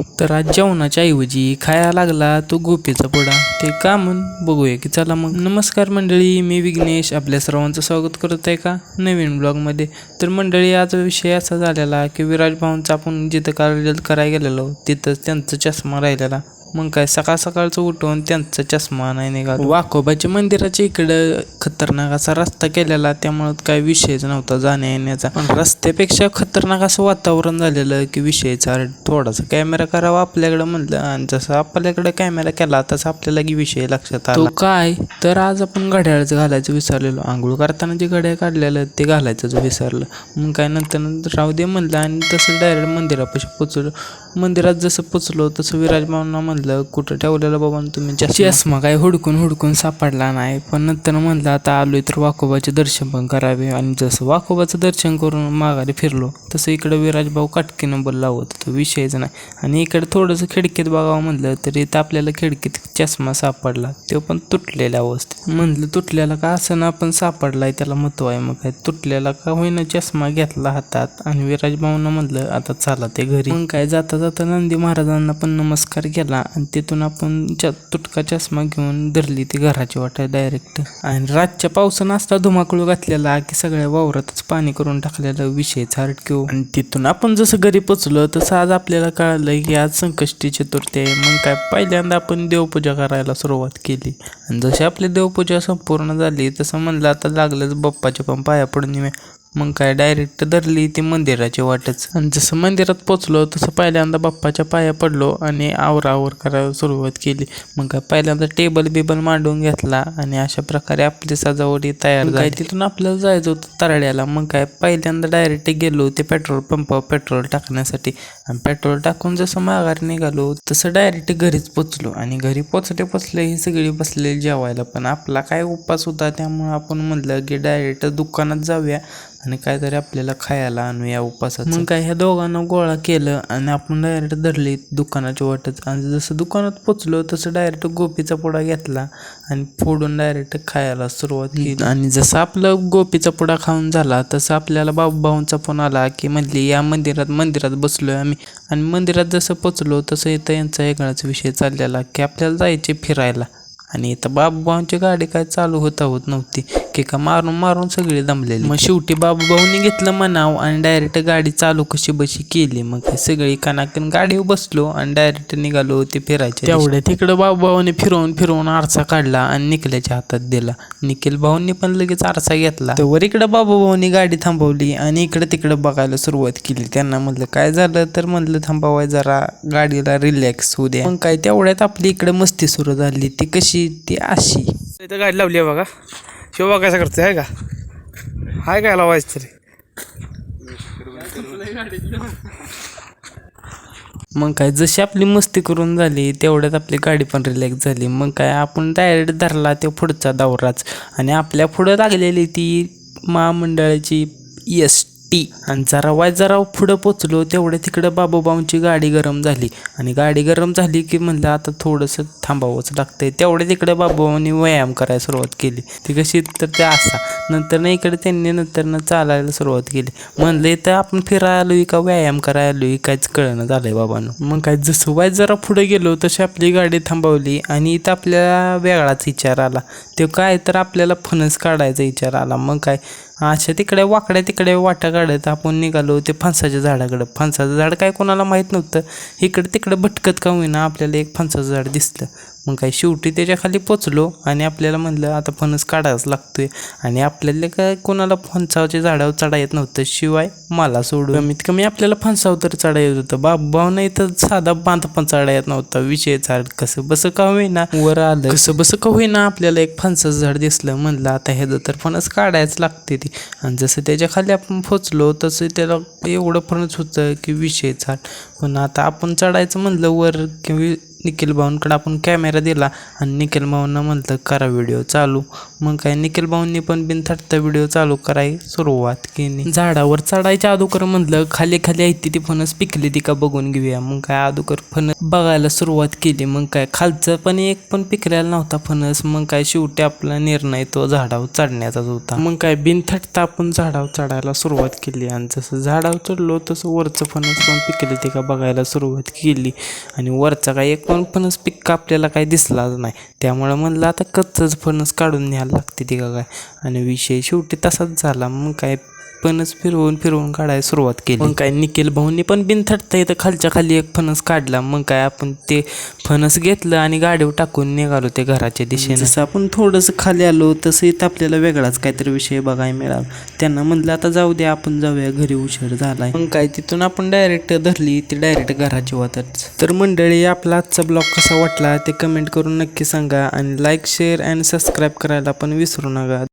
तर आज जेवणाच्या ऐवजी खायला लागला तो गोपीचा पुडा. ते का म्हण? बघूया की चला मग. नमस्कार मंडळी मी विघ्नेश. आपल्या सर्वांचं स्वागत करत आहे का? नवीन ब्लॉगमध्ये. तर मंडळी आज विषय असा झालेला की विराज भाऊंचा आपण जिथं कार्यरत करायला गेलेलो तिथंच त्यांचा चष्मा राहिलेला. मग काय सकाळ सकाळचं उठून त्यांचा चष्मा नाही निघाला. वाकोबाच्या मंदिराच्या इकडं खतरनाक असा रस्ता केलेला त्यामुळं काय विषयच नव्हता जाण्या येण्याचा पण रस्त्यापेक्षा खतरनाक असं वातावरण झालेलं की विषयचा थोडासा कॅमेरा करावा आपल्याकडं म्हणलं आणि जसं आपल्याकडे कॅमेरा केला तसं आपल्याला की विषय लक्षात आला. काय? तर आज आपण घड्याळच घालायचं विसरलेलो. आंघोळ करताना जे घड्याळ काढलेलं ते घालायचं विसरलं. मग काय नंतर नंतर राहू दे म्हणलं आणि तसं डायरेक्ट मंदिरापाशी पोचलो. मंदिरात जसं पोचलो तसं विराज म्हणलं कुठं ठेवलेलं बाबा तुम्ही चष्मा? काय हुडकून हुडकून सापडला नाही. पण नंतर म्हणलं आता आलोय तर वाकोबाचे दर्शन पण करावे. आणि जसं वाकोबाचं दर्शन करून माघारी फिरलो तसं इकडं विराजभाऊ काटकीनं बोल लावत तो विषयच नाही. आणि इकडे थोडंसं खिडकीत बघावं म्हणलं तर इथं आपल्याला खिडकीत चष्मा सापडला. तो पण तुटलेल्या अवस्थेत. म्हणलं तुटलेला का असं ना पण सापडलाय त्याला महत्त्व आहे मग काय? तुटलेला का होईना चष्मा घेतला हातात? आणि विराजभाऊन म्हणलं आता चला ते घरी. मग काय जाता जाता नंदी महाराजांना पण नमस्कार केला आणि तिथून आपण च- तुटका चष्मा घेऊन धरली ती घराची वाटा डायरेक्ट आणि रातच्या पावसानं असता धुमाकूळ घातलेला की सगळ्या वावरातच पाणी करून टाकलेलं विषय किंवा हो. आणि तिथून आपण जसं घरी पोचलो तसं आज आपल्याला कळालं की आज संकष्टी चतुर्थी आहे. मग काय पहिल्यांदा आपण देवपूजा करायला सुरुवात केली. आणि जशी आपली देवपूजा संपूर्ण झाली तसं म्हणलं आता लागलंच बाप्पाच्या पण पाया पडून मग काय डायरेक्ट धरली ती मंदिराची वाटच. आणि जसं मंदिरात पोचलो तसं पहिल्यांदा बाप्पाच्या पाया पडलो आणि आवरावर करायला सुरुवात केली. मग काय पहिल्यांदा टेबल बिबल मांडून घेतला आणि अशा प्रकारे आपली सजावटी तयार झाली. तिथून आपल्याला जायचं होतं तरड्याला. मग काय पहिल्यांदा डायरेक्ट गेलो ते पेट्रोल पंपावर पेट्रोल टाकण्यासाठी. आणि पेट्रोल टाकून जसं माघारी निघालो तसं डायरेक्ट घरीच पोचलो. आणि घरी पोचले पोचले ही सगळी बसलेली जेवायला. पण आपला काय उपास होता त्यामुळे आपण म्हणलं की डायरेक्ट दुकानात जाऊया. आणि काहीतरी आपल्याला खायला आणूया उपासात मग काय ह्या दोघांना गोळा केलं आणि आपण डायरेक्ट धरली दुकानाची वाटच आणि जसं दुकानात पोचलो तसं डायरेक्ट गोपीचा पुडा घेतला आणि फोडून डायरेक्ट खायला सुरुवात केली. आणि जसं आपलं गोपीचा पुडा खाऊन झाला तसं आपल्याला बाबू भाऊंचा फोन आला की म्हणली या मंदिरात मंदिरात बसलोय आम्ही. आणि मंदिरात जसं पोचलो तसं इथं यांचा वेगळाच विषय चाललेला की आपल्याला जायचे फिरायला. आणि इथं बाबूभाऊंची गाडी काय चालू होता होत नव्हती. की का मारून मारून सगळी दमलेली. मग शेवटी बाबूभाऊनी घेतलं मनाव आणि डायरेक्ट गाडी चालू कशी बशी केली. मग सगळी कनाकन गाडीवर बसलो आणि डायरेक्ट निघालो ते फिरायचे तेवढ्या तिकडं बाबूभाऊने फिरवून फिरवून आरसा काढला आणि निखिलच्या हातात दिला. निखिल भाऊंनी पण लगेच आरसा घेतला. तर इकडं बाबूभाऊनी गाडी थांबवली आणि इकडं तिकडं बघायला सुरुवात केली. त्यांना म्हणलं काय झालं? तर म्हणलं थांबावाय जरा गाडीला रिलॅक्स होऊ द्या. मग काय तेवढ्यात आपली इकडे मस्ती सुरू झाली. ती कशी? ती अशी. इथं गाडी लावली आहे बघा. शिवा कसा करते आहे का? हाय काय लावायचं तरी? मग काय जशी आपली मस्ती करून झाली तेवढ्यात आपली गाडी पण रिलॅक्स झाली. मग काय आपण डायरेक्ट धरला तो पुढचा दौराच. आणि आपल्या पुढं लागलेली ती महामंडळाची एस टी आणि जरा वाय जरा पुढं पोचलो तेवढ्या तिकडं बाबूबाऊंची गाडी गरम झाली. आणि गाडी गरम झाली की म्हणलं आता थोडंसं थांबावंच लागतंय. तेवढ्या तिकडे बाबूबाऊंनी व्यायाम करायला सुरुवात केली. ती कशी तर ते असा. नंतर ना इकडे त्यांनी नंतर ना चालायला सुरुवात केली. म्हणलं इथं आपण फिरायला का व्यायाम करायला काहीच कळणं झालंय बाबांनो. मग काय जसं वाय जरा पुढे गेलो तशी आपली गाडी थांबवली आणि इथं आपल्याला वेगळाच विचार आला. ते काय तर आपल्याला फणस काढायचा विचार आला. मग काय अशा तिकडे वाकड्या तिकडे वाटा काढत आपण निघालो ते फणसाच्या झाडाकडं. फणसाचं झाड काय कोणाला माहीत नव्हतं. इकडे तिकडे भटकत का होईना आपल्याला एक फणसाचं झाड दिसलं. मग काय शेवटी त्याच्याखाली पोचलो आणि आपल्याला म्हणलं आता फणस काढावाच लागतोय. आणि आपल्याला काय कोणाला फणसाच्या झाडावर चढा येत नव्हतं शिवाय मला सोडून. कमीत कमी आपल्याला फणसावर तर चढा येत होतं. बाबांना इथं साधा बांध पण चढा येत नव्हता. विषय झाड कसं बसं का होईना. वर आलं. कसं बसं का होईना आपल्याला एक फणसाचं झाड दिसलं. म्हणलं आता ह्याचं तर फणस काढायच लागते ती. आणि जसं त्याच्याखाली आपण पोचलो तसं त्याला एवढं फणस होतं की विषय झाड. पण आता आपण चढायचं म्हणलं वर की निखिल भाऊंकडे आपण कॅमेरा दिला आणि निखिल भाऊंना म्हटलं करा व्हिडिओ चालू. मग काय निखिल भाऊंनी पण बिनथटता व्हिडिओ चालू कराय सुरुवात केली. झाडावर चढायच्या अगोदर म्हटलं खाली खाली आहे ती फणस पिकली ती का बघून घेऊया. मग काय अगोदर फणस बघायला सुरुवात केली. मग काय खालचं पण एक पण पिकलेला नव्हता फणस. मग काय शेवटी आपला निर्णय तो झाडावर चढण्याचाच होता. मग काय बिनथटता आपण झाडावर चढायला सुरुवात केली आणि जसं झाडावर चढलो तसं वरचं फणस पण पिकले ते का बघायला सुरुवात केली. आणि वरचा काय एक पण फणस पिक्का आपल्याला काही दिसलाच नाही. त्यामुळं म्हणलं आता कच्चंच फणस काढून न्यायला लागते ती का काय. आणि विषय शेवटी तसाच झाला. मग काय फणस फिरवून फिरवून काढायला सुरुवात केली. मग काय निखिल भाऊनी पण बिनथटता इथं खालच्या खाली एक फणस काढला. मग काय आपण ते फणस घेतलं आणि गाडीवर टाकून निघालो ते घराच्या दिशेने. जसं आपण थोडंसं खाली आलो तसं इथं आपल्याला वेगळाच काहीतरी विषय बघायला मिळाला. त्यांना म्हणलं आता जाऊ दे आपण जाऊया. घरी उशीर झालाय. मग काय तिथून आपण डायरेक्ट धरली. ती डायरेक्ट घराची वाटत तर मंडळी आपला आजचा ब्लॉग कसा वाटला ते कमेंट करून नक्की सांगा. आणि लाईक शेअर अँड सबस्क्राईब करायला पण विसरू नका.